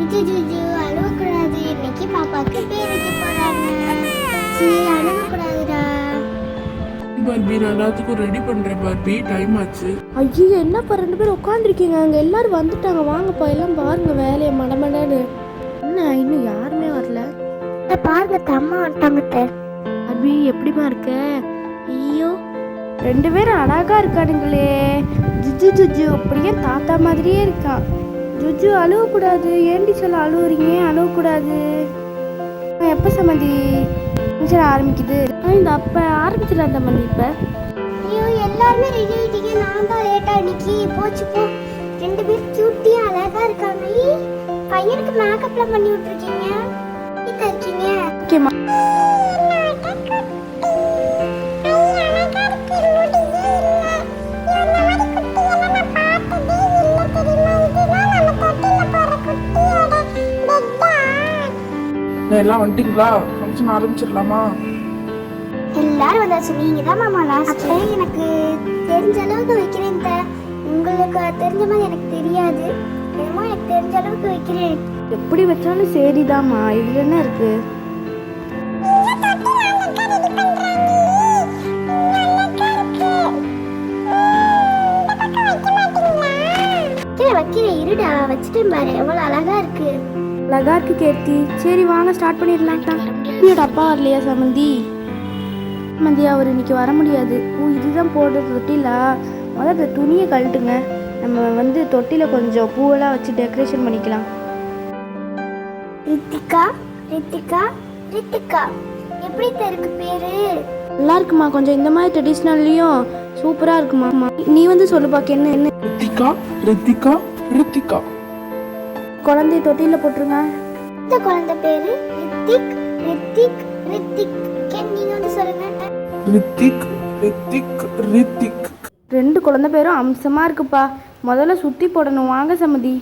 இது ஜுஜு அழுவக்கூடாது. இன்னைக்கு பாப்பாக்கு பேர் வைக்க போறாங்க. சரி அழுவக்கூடாதுடா. பார்பி நான் எல்லாத்துக்கும் ரெடி பண்றேன் பார்பி. டைம் ஆச்சு. ஐயோ என்னப்பா ரெண்டு பேரும் உட்காந்துருக்கீங்க அங்கே எல்லாரும் வந்துட்டாங்க. வாங்கப்பா எல்லாம் பாருங்க வேலையை மடமடன்னு. என்ன இன்னும் யாருமே வரல? பாருங்க தம்மா வந்துட்டாங்க அபி எப்படிமா இருக்க? ஐயோ. ரெண்டு பேரும் அழகா இருக்கானுங்களே. ஜுஜு ஜுஜு அப்படியே தாத்தா மாதிரியே இருக்கான் ஜுஜு அழுவக்கூடாது. ஏண்டி சொல்ல அழுவுறீங்க? அழுவக்கூடாது. ஆ, எப்போ சம்மந்தி? ஃபங்க்ஷன் ஆரம்பிக்குது. இந்த அப்போ ஆரம்பிச்சிடலாம் சம்மந்தி இப்போ. ஐயோ எல்லாருமே ரெடி ஆயிட்டீங்க. நான் தான் லேட்டா இன்னைக்கு. போச்சு போ. ரெண்டு பேரும் கியூட்டியா அழகா இருக்காங்க. பையனுக்கு மேக்கப்லாம் பண்ணி விட்டுருக்கீங்க. இருக்கீங்க? ஓகேம்மா எல்லாம் வந்துட்டீங்களா ஃபங்க்ஷன் ஆரம்பிச்சிடலாமா? எல்லாரும் வந்தாச்சு. நீங்க தான் மாமா லாஸ்ட் எனக்கு தெரிஞ்ச அளவுக்கு வைக்கிறேன். உங்களுக்கு தெரிஞ்ச மாதிரி எனக்கு தெரியாது. என்னமோ எனக்கு தெரிஞ்ச அளவுக்கு வைக்கிறேன். எப்படி வச்சாலும் சரிதாம்மா. இதுல என்ன இருக்கு? இருடா வச்சுட்டேன் பாரு. எவ்வளவு அழகா இருக்கு. அழகா இருக்கு கீர்த்தி. சரி வாங்க ஸ்டார்ட் பண்ணிடலாம் என்னோட அப்பா வரலையா சமந்தி? சமந்தி அவர் இன்னைக்கு வர முடியாது. ஓ இதுதான் போடுற தொட்டிலா? முதல்ல இந்த துணியை கழட்டுங்க. நம்ம வந்து தொட்டில கொஞ்சம் பூவெல்லாம் வச்சு டெக்கரேஷன் பண்ணிக்கலாம். ரித்திகா ரித்திகா ரித்திகா. எப்படி இருக்கு பேரு? நல்லா இருக்குமா கொஞ்சம் இந்த மாதிரி ட்ரெடிஷ்னல்லையும் சூப்பராக இருக்குமா? நீ வந்து சொல்லுப்பாக்க என்ன என்ன? ரித்திகா ரித்திகா. ரித்திகா. குழந்தைய தொட்டில போட்டுருங்க. இந்த குழந்தை பேரு ரித்திக் ரித்திக் ரித்திக். நீங்க வந்து சொல்லுங்க. ரித்திக் ரித்திக் ரித்திக். ரெண்டு குழந்தை பேரும் அம்சமாக இருக்குப்பா. முதல்ல சுற்றி போடணும். வாங்க சம்மதி